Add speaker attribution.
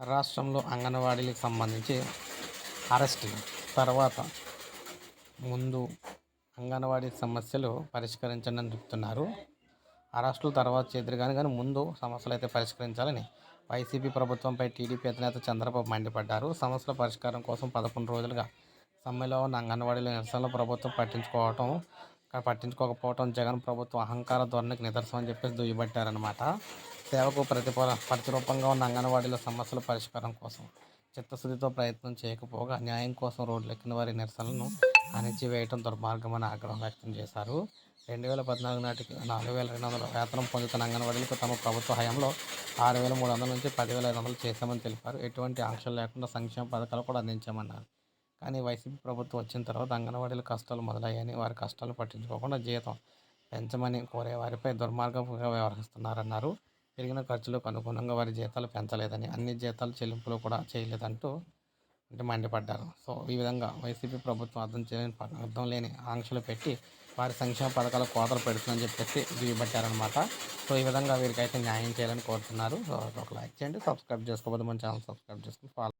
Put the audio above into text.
Speaker 1: రాష్ట్రంలో అంగన్వాడీలకు సంబంధించి అరెస్టులు తర్వాత ముందు అంగన్వాడీ సమస్యలు పరిష్కరించండి అని చెప్తున్నారు. అరెస్టులు తర్వాత చేద్దరు కానీ కానీ ముందు సమస్యలు అయితే పరిష్కరించాలని వైసీపీ ప్రభుత్వంపై టీడీపీ అధినేత చంద్రబాబు మండిపడ్డారు. సమస్యల పరిష్కారం కోసం పదకొండు రోజులుగా సమ్మెలో ఉన్న అంగన్వాడీల నిరసనలు ప్రభుత్వం పట్టించుకోవటం పట్టించుకోకపోవటం జగన్ ప్రభుత్వం అహంకార ధోరణికి నిదర్శనం అని చెప్పేసి దుయ్యబట్టారనమాట సేవకు ప్రతిఫల ప్రతిరూపంగా ఉన్న అంగన్వాడీల సమస్యల పరిష్కారం కోసం చిత్తశుద్ధితో ప్రయత్నం చేయకపోగా న్యాయం కోసం రోడ్లెక్కిన వారి నిరసనలను అణిచివేయటం దుర్మార్గమని ఆగ్రహం వ్యక్తం చేశారు. రెండు వేల పద్నాలుగు నాటికి నాలుగు వేల రెండు వందల వేతనం పొందుతున్న అంగన్వాడీలకు తమ ప్రభుత్వ హయాంలో ఆరు వేల మూడు వందల నుంచి పదివేల ఐదు వందలు చేశామని తెలిపారు. ఎటువంటి ఆంక్షలు లేకుండా సంక్షేమ పథకాలు కూడా అందించామన్నారు. కానీ వైసీపీ ప్రభుత్వం వచ్చిన తర్వాత అంగన్వాడీల కష్టాలు మొదలయ్యాయని వారి కష్టాలు పట్టించుకోకుండా జీతం పెంచమని కోరే వారిపై దుర్మార్గంగా వ్యవహరిస్తున్నారన్నారు. పెరిగిన ఖర్చులకు అనుగుణంగా వారి జీతాలు పెంచలేదని అన్ని జీతాలు చెల్లింపులు కూడా చేయలేదంటూ అంటే మండిపడ్డారు. సో ఈ విధంగా వైసీపీ ప్రభుత్వం అర్థం చేయలేని అర్థం లేని ఆంక్షలు పెట్టి వారి సంక్షేమ పథకాల కోతలు పెడుతుందని చెప్పేసి దిగిపెట్టారనమాట సో ఈ విధంగా వీరికైతే న్యాయం చేయాలని కోరుతున్నారు. సో ఒక లైక్ చేయండి సబ్స్క్రైబ్ చేసుకోకపోతే మన ఛానల్ సబ్స్క్రైబ్ చేసుకుని ఫాలో